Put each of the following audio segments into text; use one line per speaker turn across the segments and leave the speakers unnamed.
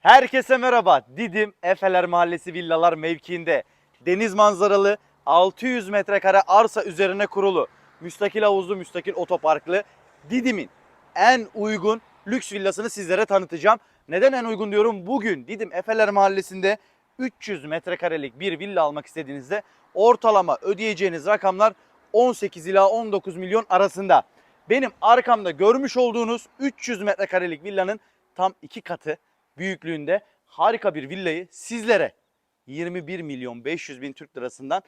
Herkese merhaba. Didim Efeler Mahallesi villalar mevkiinde deniz manzaralı 600 metrekare arsa üzerine kurulu müstakil havuzlu müstakil otoparklı Didim'in en uygun lüks villasını sizlere tanıtacağım. Neden en uygun diyorum? Bugün Didim Efeler Mahallesi'nde 300 metrekarelik bir villa almak istediğinizde ortalama ödeyeceğiniz rakamlar 18 ila 19 milyon arasında. Benim arkamda görmüş olduğunuz 300 metrekarelik villanın tam iki katı büyüklüğünde harika bir villayı sizlere 21 milyon 500 bin Türk lirasından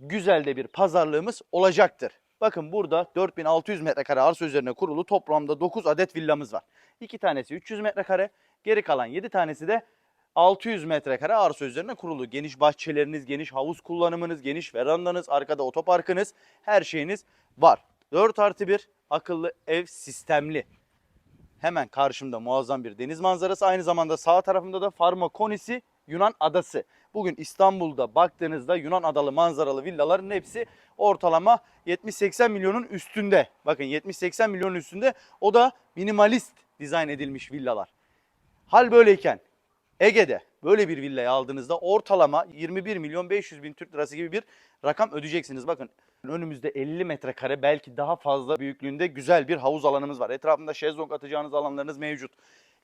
güzel de bir pazarlığımız olacaktır. Bakın burada 4600 metrekare arsa üzerine kurulu toplamda 9 adet villamız var. 2 tanesi 300 metrekare, geri kalan 7 tanesi de 600 metrekare arsa üzerine kurulu. Geniş bahçeleriniz, geniş havuz kullanımınız, geniş verandanız, arkada otoparkınız, her şeyiniz var. 4 artı 1 akıllı ev sistemli. Hemen karşımda muazzam bir deniz manzarası. Aynı zamanda sağ tarafımda da Farmakonisi Yunan adası. Bugün İstanbul'da baktığınızda Yunan adalı manzaralı villaların hepsi ortalama 70-80 milyonun üstünde. Bakın 70-80 milyonun üstünde o da minimalist dizayn edilmiş villalar. Hal böyleyken Ege'de böyle bir villayı aldığınızda ortalama 21 milyon 500 bin Türk lirası gibi bir rakam ödeyeceksiniz. Bakın önümüzde 50 metrekare belki daha fazla büyüklüğünde güzel bir havuz alanımız var. Etrafında şezlong atacağınız alanlarınız mevcut.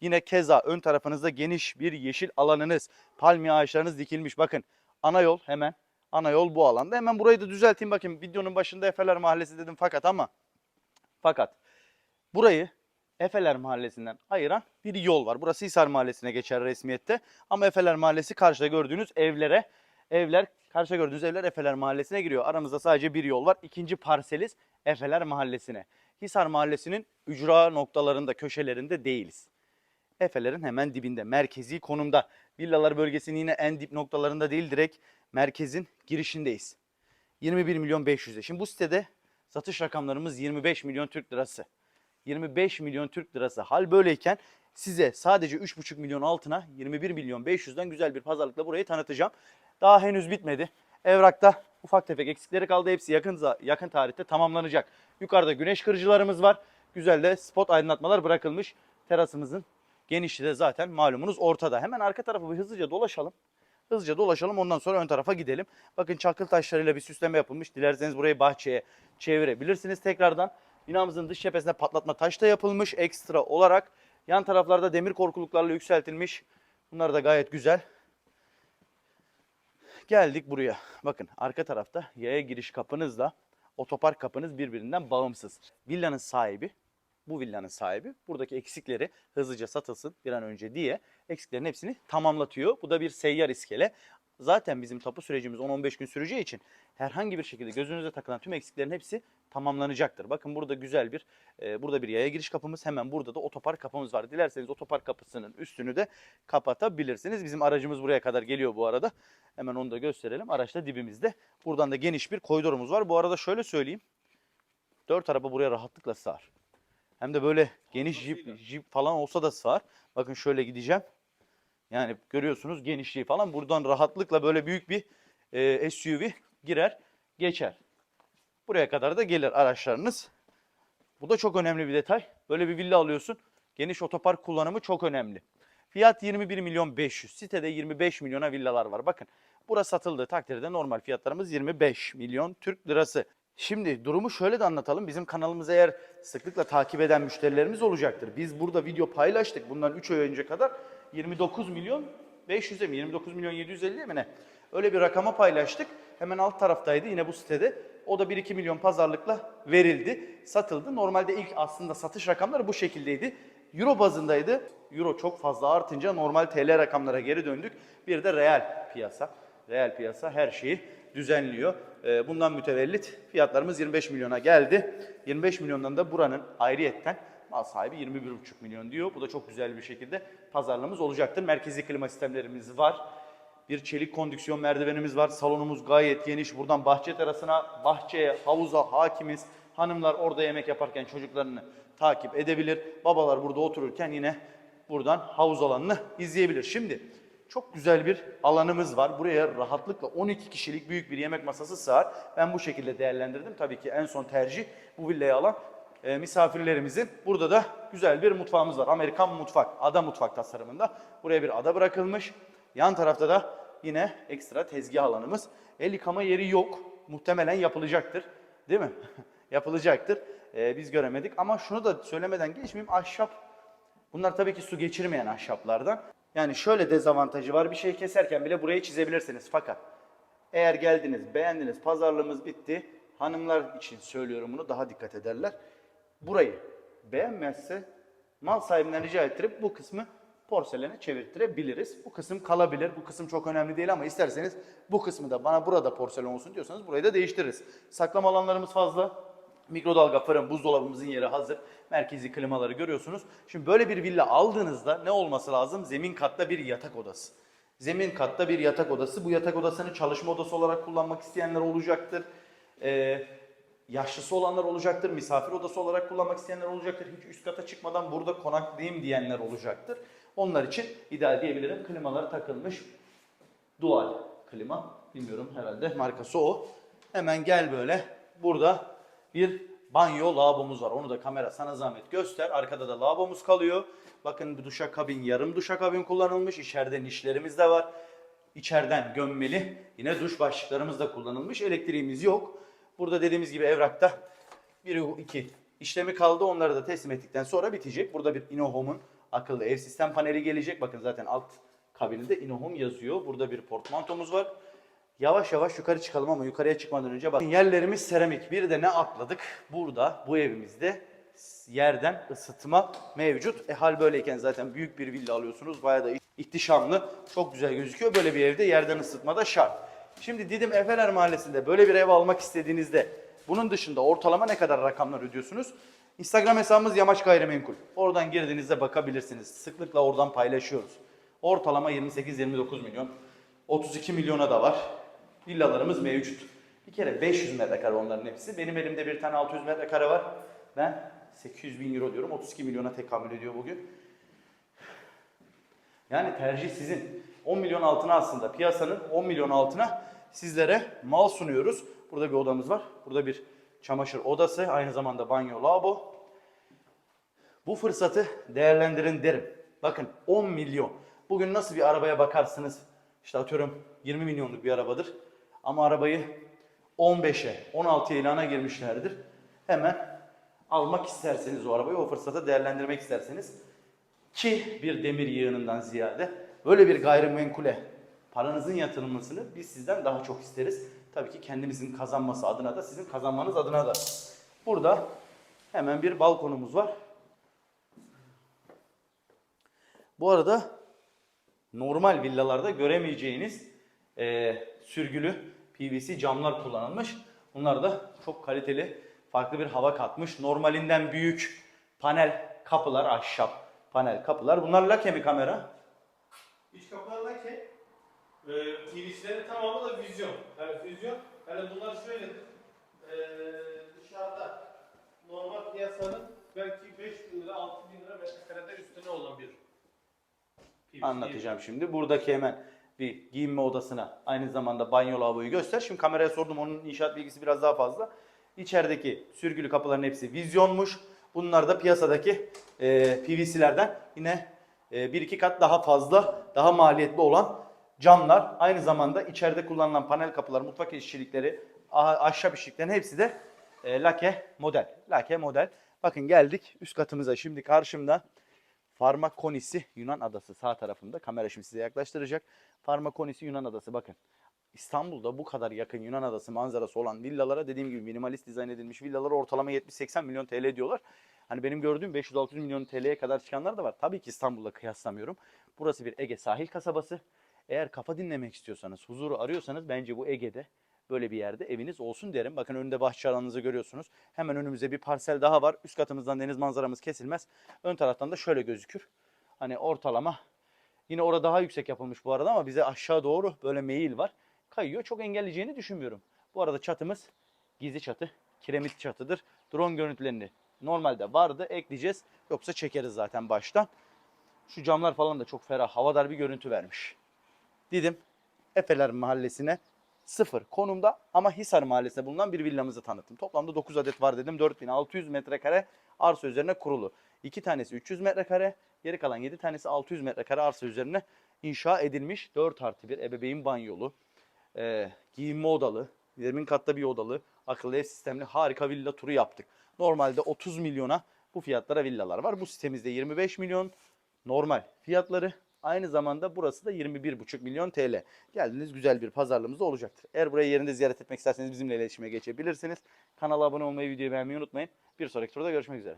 Yine keza ön tarafınızda geniş bir yeşil alanınız, palmiye ağaçlarınız dikilmiş. Bakın ana yol hemen ana yol bu alanda. Hemen burayı da düzelteyim bakın. Videonun başında Efeler Mahallesi dedim fakat ama fakat burayı Efeler Mahallesi'nden ayıran bir yol var. Burası Hisar Mahallesi'ne geçer resmiyette. Ama Efeler Mahallesi karşıda gördüğünüz evlere, evler karşıda gördüğünüz evler Efeler Mahallesi'ne giriyor. Aramızda sadece bir yol var. İkinci parseliz Efeler Mahallesi'ne. Hisar Mahallesi'nin ücra noktalarında, köşelerinde değiliz. Efelerin hemen dibinde, merkezi konumda. Villalar bölgesinin yine en dip noktalarında değil, direkt merkezin girişindeyiz. 21 milyon 500'e. Şimdi bu sitede satış rakamlarımız 25 milyon Türk lirası. 25 milyon Türk lirası. Hal böyleyken size sadece 3,5 milyon altına 21 milyon 500'den güzel bir pazarlıkla burayı tanıtacağım. Daha henüz bitmedi. Evrakta ufak tefek eksikleri kaldı. Hepsi yakın yakın tarihte tamamlanacak. Yukarıda güneş kırıcılarımız var. Güzel de spot aydınlatmalar bırakılmış. Terasımızın genişliği de zaten malumunuz ortada. Hemen arka tarafı bir hızlıca dolaşalım. Hızlıca dolaşalım ondan sonra ön tarafa gidelim. Bakın çakıl taşlarıyla bir süsleme yapılmış. Dilerseniz burayı bahçeye çevirebilirsiniz tekrardan. Binamızın dış cephesine patlatma taş da yapılmış ekstra olarak. Yan taraflarda demir korkuluklarla yükseltilmiş. Bunlar da gayet güzel. Geldik buraya. Bakın arka tarafta yaya giriş kapınızla otopark kapınız birbirinden bağımsız. Villanın sahibi, bu villanın sahibi buradaki eksikleri hızlıca satılsın bir an önce diye eksiklerin hepsini tamamlatıyor. Bu da bir seyyar iskele. Zaten bizim tapu sürecimiz 10-15 gün süreceği için herhangi bir şekilde gözünüze takılan tüm eksiklerin hepsi tamamlanacaktır. Bakın burada güzel bir, e, burada bir yaya giriş kapımız, hemen burada da otopark kapımız var. Dilerseniz otopark kapısının üstünü de kapatabilirsiniz. Bizim aracımız buraya kadar geliyor bu arada. Hemen onu da gösterelim. Araç da dibimizde. Buradan da geniş bir koridorumuz var. Bu arada şöyle söyleyeyim. Dört araba buraya rahatlıkla sığar. Hem de böyle geniş jip, jip falan olsa da sığar. Bakın şöyle gideceğim. Yani görüyorsunuz genişliği falan. Buradan rahatlıkla böyle büyük bir e, SUV girer, geçer. Buraya kadar da gelir araçlarınız. Bu da çok önemli bir detay. Böyle bir villa alıyorsun. Geniş otopark kullanımı çok önemli. Fiyat 21 milyon 500. Sitede 25 milyona villalar var. Bakın burası satıldığı takdirde normal fiyatlarımız 25 milyon Türk lirası. Şimdi durumu şöyle de anlatalım. Bizim kanalımızı eğer sıklıkla takip eden müşterilerimiz olacaktır. Biz burada video paylaştık bundan 3 ay önce kadar 29 milyon 500'e mi 29 milyon 750 mi ne? Öyle bir rakama paylaştık. Hemen alt taraftaydı yine bu sitede. O da 1-2 milyon pazarlıkla verildi, satıldı. Normalde ilk aslında satış rakamları bu şekildeydi. Euro bazındaydı. Euro çok fazla artınca normal TL rakamlara geri döndük. Bir de reel piyasa. Reel piyasa her şeyi düzenliyor. Ee, Bundan mütevellit fiyatlarımız 25 milyona geldi. 25 milyondan da buranın ayrıyetten mal sahibi 21,5 milyon diyor. Bu da çok güzel bir şekilde pazarlığımız olacaktır. Merkezi klima sistemlerimiz var. Bir çelik kondüksiyon merdivenimiz var. Salonumuz gayet geniş. Buradan bahçe terasına, bahçeye, havuza hakimiz. Hanımlar orada yemek yaparken çocuklarını takip edebilir. Babalar burada otururken yine buradan havuz alanını izleyebilir. Şimdi çok güzel bir alanımız var. Buraya rahatlıkla 12 kişilik büyük bir yemek masası sığar. Ben bu şekilde değerlendirdim. Tabii ki en son tercih bu villayı alan e, misafirlerimizin. Burada da güzel bir mutfağımız var. Amerikan mutfak, ada mutfak tasarımında. Buraya bir ada bırakılmış. Yan tarafta da yine ekstra tezgah alanımız. El yıkama yeri yok. Muhtemelen yapılacaktır. Değil mi? yapılacaktır. E, biz göremedik ama şunu da söylemeden geçmeyeyim. Ahşap Bunlar tabii ki su geçirmeyen ahşaplardan. Yani şöyle dezavantajı var. Bir şey keserken bile burayı çizebilirsiniz. Fakat eğer geldiniz, beğendiniz, pazarlığımız bitti. Hanımlar için söylüyorum bunu daha dikkat ederler. Burayı beğenmezse mal sahibinden rica ettirip bu kısmı porselene çevirttirebiliriz. Bu kısım kalabilir. Bu kısım çok önemli değil ama isterseniz bu kısmı da bana burada porselen olsun diyorsanız burayı da değiştiririz. Saklama alanlarımız fazla. Mikrodalga, fırın, buzdolabımızın yeri hazır. Merkezi klimaları görüyorsunuz. Şimdi böyle bir villa aldığınızda ne olması lazım? Zemin katta bir yatak odası. Zemin katta bir yatak odası. Bu yatak odasını çalışma odası olarak kullanmak isteyenler olacaktır. Ee, yaşlısı olanlar olacaktır. Misafir odası olarak kullanmak isteyenler olacaktır. Hiç üst kata çıkmadan burada konaklayayım diyenler olacaktır. Onlar için ideal diyebilirim. Klimalar takılmış. Dual klima. Bilmiyorum herhalde markası o. Hemen gel böyle. Burada bir banyo lavabomuz var. Onu da kamera sana zahmet göster. Arkada da lavabomuz kalıyor. Bakın bir duşakabin, yarım duşakabin kullanılmış. İçeride nişlerimiz de var. İçeriden gömmeli. Yine duş başlıklarımız da kullanılmış. Elektriğimiz yok. Burada dediğimiz gibi evrakta bir iki işlemi kaldı. Onları da teslim ettikten sonra bitecek. Burada bir InnoHome'un akıllı ev sistem paneli gelecek. Bakın zaten alt kabininde InnoHome yazıyor. Burada bir portmantomuz var. Yavaş yavaş yukarı çıkalım ama yukarıya çıkmadan önce bakın yerlerimiz seramik. Bir de ne atladık? Burada bu evimizde yerden ısıtma mevcut. E hal böyleyken zaten büyük bir villa alıyorsunuz. Bayağı da ihtişamlı. Çok güzel gözüküyor. Böyle bir evde yerden ısıtma da şart. Şimdi Didim Efeler Mahallesi'nde böyle bir ev almak istediğinizde bunun dışında ortalama ne kadar rakamlar ödüyorsunuz? Instagram hesabımız Yamaç Gayrimenkul. Oradan girdiğinizde bakabilirsiniz. Sıklıkla oradan paylaşıyoruz. Ortalama 28-29 milyon. 32 milyona da var. Villalarımız mevcut. Bir kere 500 metrekare onların hepsi. Benim elimde bir tane 600 metrekare var. Ben 800 bin euro diyorum. 32 milyona tekamül ediyor bugün. Yani tercih sizin. 10 milyon altına aslında piyasanın 10 milyon altına sizlere mal sunuyoruz. Burada bir odamız var. Burada bir çamaşır odası. Aynı zamanda banyo, lavabo. Bu fırsatı değerlendirin derim. Bakın 10 milyon. Bugün nasıl bir arabaya bakarsınız? İşte atıyorum 20 milyonluk bir arabadır. Ama arabayı 15'e, 16'ya ilana girmişlerdir. Hemen almak isterseniz o arabayı, o fırsatı değerlendirmek isterseniz ki bir demir yığınından ziyade böyle bir gayrimenkule paranızın yatırılmasını biz sizden daha çok isteriz. Tabii ki kendimizin kazanması adına da sizin kazanmanız adına da. Burada hemen bir balkonumuz var. Bu arada normal villalarda göremeyeceğiniz e, sürgülü PVC camlar kullanılmış. Bunlar da çok kaliteli, farklı bir hava katmış. Normalinden büyük panel kapılar, ahşap panel kapılar. Bunlar lake mi kamera?
İç kapılarla ki e, TV'cilerin tamamı da vizyon. Yani vizyon. Yani bunlar şöyledir. E, dışarıda normal piyasanın belki 5 bin lira 6 bin lira metrekarede üstüne olan bir PVC.
Anlatacağım şimdi. Buradaki hemen bir giyinme odasına aynı zamanda banyo lavaboyu göster. Şimdi kameraya sordum onun inşaat bilgisi biraz daha fazla. İçerideki sürgülü kapıların hepsi vizyonmuş. Bunlar da piyasadaki e, PVC'lerden yine e, bir iki kat daha fazla, daha maliyetli olan camlar. Aynı zamanda içeride kullanılan panel kapılar, mutfak işçilikleri, ah- ahşap işçiliklerin hepsi de e, lake model. Lake model. Bakın geldik üst katımıza. Şimdi karşımda Farmakonisi Yunan adası sağ tarafında. Kamera şimdi size yaklaştıracak. Farmakonisi Yunan adası bakın. İstanbul'da bu kadar yakın Yunan adası manzarası olan villalara dediğim gibi minimalist dizayn edilmiş villalara ortalama 70-80 milyon TL diyorlar. Hani benim gördüğüm 500-600 milyon TL'ye kadar çıkanlar da var. Tabii ki İstanbul'la kıyaslamıyorum. Burası bir Ege sahil kasabası. Eğer kafa dinlemek istiyorsanız, huzuru arıyorsanız bence bu Ege'de böyle bir yerde eviniz olsun derim. Bakın önünde bahçe alanınızı görüyorsunuz. Hemen önümüzde bir parsel daha var. Üst katımızdan deniz manzaramız kesilmez. Ön taraftan da şöyle gözükür. Hani ortalama Yine orada daha yüksek yapılmış bu arada ama bize aşağı doğru böyle meyil var. Kayıyor. Çok engelleyeceğini düşünmüyorum. Bu arada çatımız gizli çatı. Kiremit çatıdır. Drone görüntülerini normalde vardı. Ekleyeceğiz. Yoksa çekeriz zaten baştan. Şu camlar falan da çok ferah. Havadar bir görüntü vermiş. Didim Efeler Mahallesi'ne sıfır konumda ama Hisar Mahallesi'nde bulunan bir villamızı tanıttım. Toplamda 9 adet var dedim. 4600 metrekare arsa üzerine kurulu. 2 tanesi 300 metrekare, geri kalan 7 tanesi 600 metrekare arsa üzerine inşa edilmiş. 4 artı 1 ebeveyn banyolu, e, giyinme odalı, zemin katta bir odalı, akıllı ev sistemli harika villa turu yaptık. Normalde 30 milyona bu fiyatlara villalar var. Bu sitemizde 25 milyon normal fiyatları. Aynı zamanda burası da 21,5 milyon TL. Geldiniz güzel bir pazarlığımız da olacaktır. Eğer burayı yerinde ziyaret etmek isterseniz bizimle iletişime geçebilirsiniz. Kanala abone olmayı, videoyu beğenmeyi unutmayın. Bir sonraki turda görüşmek üzere.